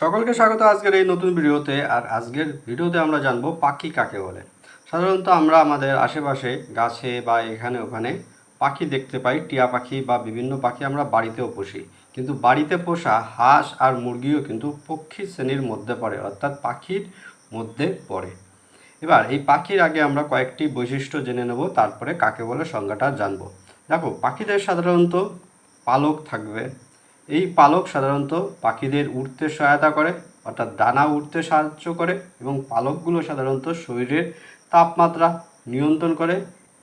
সকলকে স্বাগত আজকের এই নতুন ভিডিওতে, আর আজকের ভিডিওতে আমরা জানব পাখি কাকে বলে। সাধারণত আমরা আমাদের আশেপাশে, গাছে বা এখানে ওখানে পাখি দেখতে পাই, টিয়া পাখি বা বিভিন্ন পাখি আমরা বাড়িতেও পুষি। কিন্তু বাড়িতে পোষা হাঁস আর মুরগিও কিন্তু পক্ষী শ্রেণির মধ্যে পড়ে, অর্থাৎ পাখির মধ্যে পড়ে। এবার এই পাখির আগে আমরা কয়েকটি বৈশিষ্ট্য জেনে নেব, তারপরে কাকে বলে সংজ্ঞাটা জানব। দেখো, পাখিদের সাধারণত পালক থাকবে এই পালক সাধারণত পাখিদের উড়তে সহায়তা করে, অর্থাৎ দানা উড়তে সাহায্য করে এবং পালকগুলো সাধারণত শরীরের তাপমাত্রা নিয়ন্ত্রণ করে।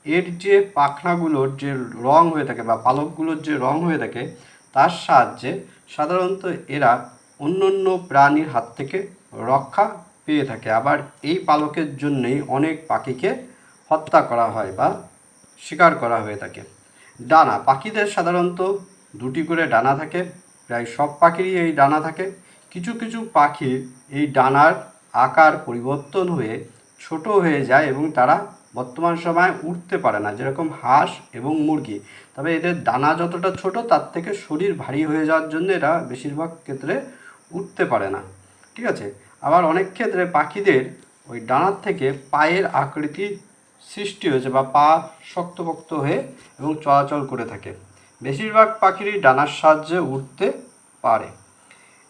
এর যে পাখনাগুলোর যে রং হয়ে থাকে বা পালকগুলোর যে রং হয়ে থাকে, তার সাহায্যে সাধারণত এরা অন্য অন্য প্রাণীর হাত থেকে রক্ষা পেয়ে থাকে। আবার এই পালকের জন্যেই অনেক পাখিকে হত্যা করা হয় বা শিকার করা হয়ে থাকে। ডানা পাখিদের সাধারণত দুটি করে ডানা থাকে, প্রায় সব পাখিরই এই ডানা থাকে। কিছু কিছু পাখির এই ডানার আকার পরিবর্তন হয়ে ছোট হয়ে যায় এবং তারা বর্তমান সময়ে উঠতে পারে না, যেরকম হাঁস এবং মুরগি। তবে এদের ডানা যতটা ছোট, তার থেকে শরীর ভারী হয়ে যাওয়ার জন্য এরা বেশিরভাগ ক্ষেত্রে উঠতে পারে না। ঠিক আছে? আবার অনেক ক্ষেত্রে পাখিদের ওই ডানার থেকে পায়ের আকৃতি সৃষ্টি হয়েছে বা পা শক্তপোক্ত হয়ে এবং চলাচল করে থাকে। বেশিরভাগ পাখিরই ডানার সাহায্যে উঠতে পারে।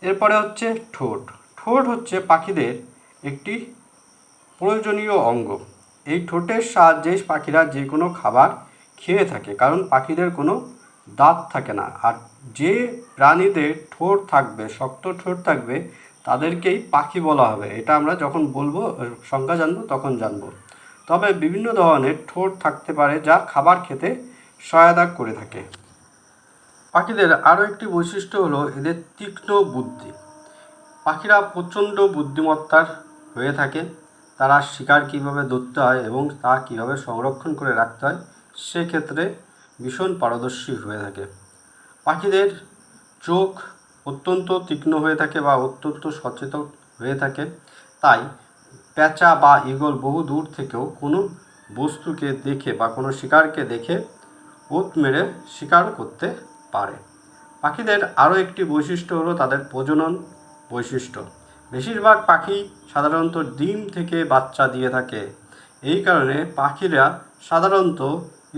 এরপরে হচ্ছে ঠোঁট। ঠোঁট হচ্ছে পাখিদের একটি প্রয়োজনীয় অঙ্গ। এই ঠোঁটের সাহায্যে পাখিরা যে কোনো খাবার খেয়ে থাকে, কারণ পাখিদের কোনো দাঁত থাকে না। আর যে প্রাণীদের ঠোঁট থাকবে, শক্ত ঠোঁট থাকবে, তাদেরকেই পাখি বলা হবে। এটা আমরা যখন বলব, সংজ্ঞা জানব, তখন জানব। তবে বিভিন্ন ধরনের ঠোঁট থাকতে পারে যা খাবার খেতে সহায়তা করে থাকে। পাখিদের আরও একটি বৈশিষ্ট্য হলো এদের তীক্ষ্ণ বুদ্ধি। পাখিরা প্রচণ্ড বুদ্ধিমত্তার হয়ে থাকে, তারা শিকার কীভাবে ধরতে হয় এবং তা কীভাবে সংরক্ষণ করে রাখতে হয়, সেক্ষেত্রে ভীষণ পারদর্শী হয়ে থাকে। পাখিদের চোখ অত্যন্ত তীক্ষ্ণ হয়ে থাকে বা অত্যন্ত সচেতন হয়ে থাকে, তাই প্যাঁচা বা ঈগল বহু দূর থেকেও কোনো বস্তুকে দেখে বা কোনো শিকারকে দেখে ওত মেরে শিকার করতে পারে। পাখিদের আরও একটি বৈশিষ্ট্য হলো তাদের প্রজনন বৈশিষ্ট্য। বেশিরভাগ পাখি সাধারণত ডিম থেকে বাচ্চা দিয়ে থাকে। এই কারণে পাখিরা সাধারণত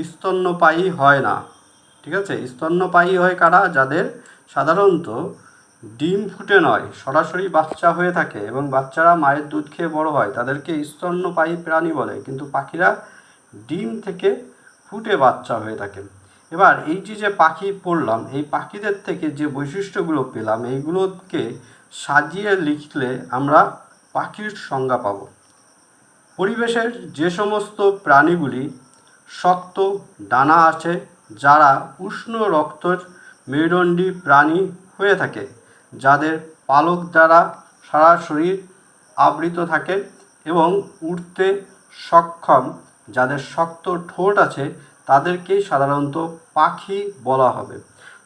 স্তন্যপায়ী হয় না। ঠিক আছে? স্তন্যপায়ী হয় কারা? যাদের সাধারণত ডিম ফুটে নয়, সরাসরি বাচ্চা হয়ে থাকে এবং বাচ্চারা মায়ের দুধ খেয়ে বড় হয়। তাদেরকে স্তন্যপায়ী প্রাণী বলে। কিন্তু পাখিরা ডিম থেকে ফুটে বাচ্চা হয়ে থাকে। এবার এই যে যে পাখি পড়লাম, এই পাখিদের থেকে যে বৈশিষ্ট্যগুলো পেলাম, এইগুলোকে সাজিয়ে লিখলে আমরা পাখির সংজ্ঞা পাবো। পরিবেশের যে সমস্ত প্রাণীগুলি শক্ত ডানা আছে, যারা উষ্ণ রক্তের মেরুদণ্ডী প্রাণী হয়ে থাকে, যাদের পালক দ্বারা সারা শরীর আবৃত থাকে এবং উড়তে সক্ষম, যাদের শক্ত ঠোঁট আছে তাদেরকেই সাধারণত পাখি বলা হবে।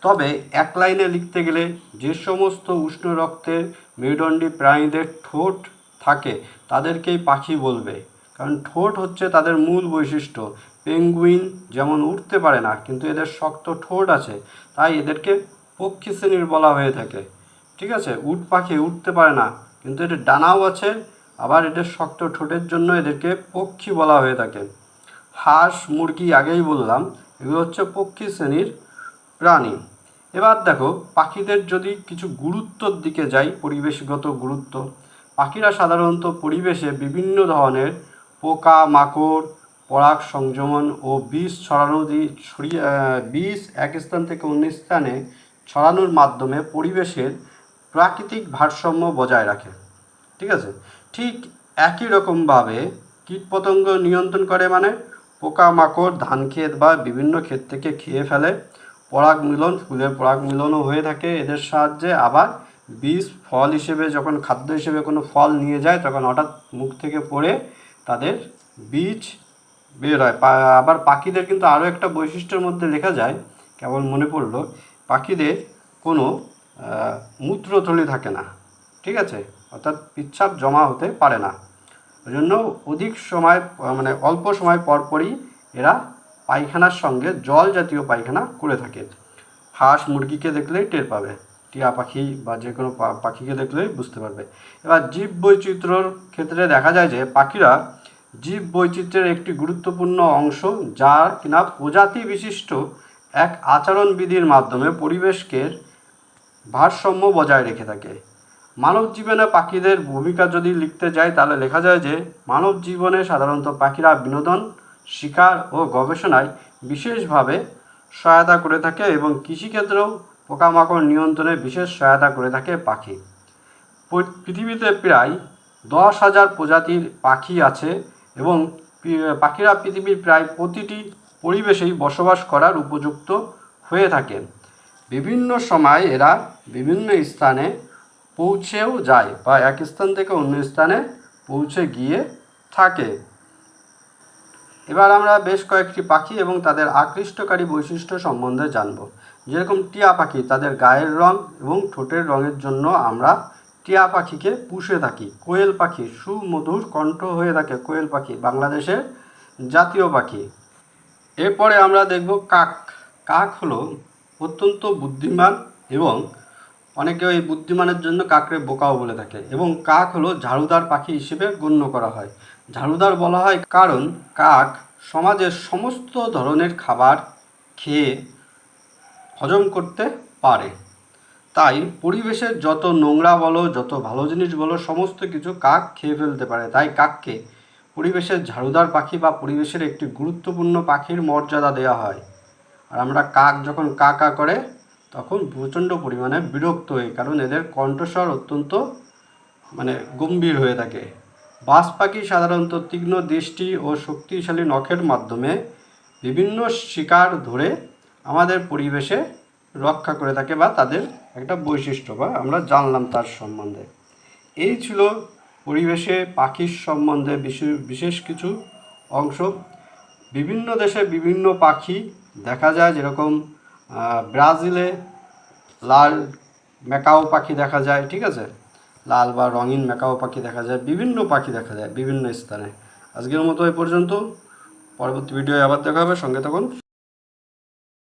তবে এক লাইনে লিখতে গেলে যে সমস্ত উষ্ণ রক্তের মেরুদণ্ডী প্রাণীদের ঠোঁট থাকে, তাদেরকেই পাখি বলবে। কারণ ঠোঁট হচ্ছে তাদের মূল বৈশিষ্ট্য। পেঙ্গুইন যেমন উঠতে পারে না, কিন্তু এদের শক্ত ঠোঁট আছে, তাই এদেরকে পক্ষী শ্রেণির বলা হয়ে থাকে। ঠিক আছে, উট পাখি উঠতে পারে না, কিন্তু এদের ডানাও আছে, আবার এদের শক্ত ঠোঁটের জন্য এদেরকে পক্ষী বলা হয়ে থাকে। হাঁস, মুরগি আগেই বললাম, এগুলো হচ্ছে পক্ষী শ্রেণির প্রাণী। এবার দেখো, পাখিদের যদি কিছু গুরুত্বর দিকে যাই, পরিবেশগত গুরুত্ব, পাখিরা সাধারণত পরিবেশে বিভিন্ন ধরনের পোকা, মাকড়, পরাগ সংযমন ও বিষ ছড়ানো ছড়িয়ে বিষ এক স্থান থেকে অন্য স্থানে ছড়ানোর মাধ্যমে পরিবেশের প্রাকৃতিক ভারসাম্য বজায় রাখে। ঠিক আছে? ঠিক একই রকমভাবে কীটপতঙ্গ নিয়ন্ত্রণ করে মানে পোকামাকড় ধান ক্ষেত বা বিভিন্ন ক্ষেত থেকে খেয়ে ফেলে। পরাগ মিলন, ফুলের পরাগ মিলনও হয়ে থাকে। এদের সাহায্যে আবার বীজ, ফল হিসেবে যখন, খাদ্য হিসেবে কোনো ফল নিয়ে যায়, তখন হঠাৎ মুখ থেকে পড়ে তাদের বীজ বের হয়। আবার পাখিদের কিন্তু আরও একটা বৈশিষ্ট্যের মধ্যে লেখা যায়, কেবল মনে পড়ল, পাখিদের কোনো মূত্রথলি থাকে না, ঠিক আছে? অর্থাৎ পিচ্ছাপ জমা হতে পারে না। ওই জন্য অধিক সময় মানে অল্প সময় পরপরই এরা পায়খানার সঙ্গে জল জাতীয় পায়খানা করে থাকে। হাঁস মুরগিকে দেখলেই টের পাবে, টিয়া পাখি বা যে কোনো পাখিকে দেখলেই বুঝতে পারবে। এবার জীব বৈচিত্র্যর ক্ষেত্রে দেখা যায় যে পাখিরা জীব বৈচিত্র্যের একটি গুরুত্বপূর্ণ অংশ যার কিনা প্রজাতি বিশিষ্ট এক আচরণবিধির মাধ্যমে পরিবেশকে ভারসাম্য বজায় রেখে থাকে। মানব জীবনে পাখিদের ভূমিকা যদি লিখতে যাই, তাহলে লেখা যায় যে মানব জীবনে সাধারণত পাখিরা বিনোদন, শিকার ও গবেষণায় বিশেষভাবে সহায়তা করে থাকে এবং কৃষিক্ষেত্রেও পোকামাকড় নিয়ন্ত্রণে বিশেষ সহায়তা করে থাকে পাখি। পৃথিবীতে প্রায় দশ হাজার প্রজাতির পাখি আছে এবং পাখিরা পৃথিবীর প্রায় প্রতিটি পরিবেশেই বসবাস করার উপযুক্ত হয়ে থাকে। বিভিন্ন সময় এরা বিভিন্ন স্থানে পৌঁছেও যায় বা এক স্থান থেকে অন্য স্থানে পৌঁছে গিয়ে থাকে। এবার আমরা বেশ কয়েকটি পাখি এবং তাদের আকৃষ্টকারী বৈশিষ্ট্য সম্বন্ধে জানব। যেরকম টিয়া পাখি, তাদের গায়ের রং এবং ঠোঁটের রঙের জন্য আমরা টিয়া পাখিকে পুষে থাকি। কোয়েল পাখি, সুমধুর কণ্ঠ হয়ে থাকে কোয়েল পাখি, বাংলাদেশের জাতীয় পাখি। এরপরে আমরা দেখব কাক। কাক হলো অত্যন্ত বুদ্ধিমান এবং অনেকে এই বুদ্ধিমানের জন্য কাকরে বোকাও বলে থাকে এবং কাক হলো ঝাড়ুদার পাখি হিসেবে গণ্য করা হয়। ঝাড়ুদার বলা হয় কারণ কাক সমাজের সমস্ত ধরনের খাবার খেয়ে হজম করতে পারে। তাই পরিবেশের যত নোংরা বলো, যত ভালো জিনিস বলো, সমস্ত কিছু কাক খেয়ে ফেলতে পারে। তাই কাককে পরিবেশের ঝাড়ুদার পাখি বা পরিবেশের একটি গুরুত্বপূর্ণ পাখির মর্যাদা দেওয়া হয়। আর আমরা কাক যখন কা কা করে তখন প্রচণ্ড পরিমাণে বিরক্ত হই, কারণ এদের কণ্ঠস্বর অত্যন্ত মানে গম্ভীর হয়ে থাকে। বাজ পাখি সাধারণত তীক্ষ্ণ দৃষ্টি ও শক্তিশালী নখের মাধ্যমে বিভিন্ন শিকার ধরে আমাদের পরিবেশে রক্ষা করে থাকে বা তাদের একটা বৈশিষ্ট্য বা আমরা জানলাম তার সম্বন্ধে। এই ছিল পরিবেশে পাখির সম্বন্ধে বিশেষ কিছু অংশ। বিভিন্ন দেশে বিভিন্ন পাখি দেখা যায় যেরকম ব্রাজিলে লাল মেকাও পাখি দেখা যায়, ঠিক আছে? লাল বা রঙিন মেকাও পাখি দেখা যায়, বিভিন্ন পাখি দেখা যায় বিভিন্ন স্থানে। আজকের মতো এ পর্যন্ত। পরবর্তী ভিডিও আবার দেখা হবে, সঙ্গে থাকুন।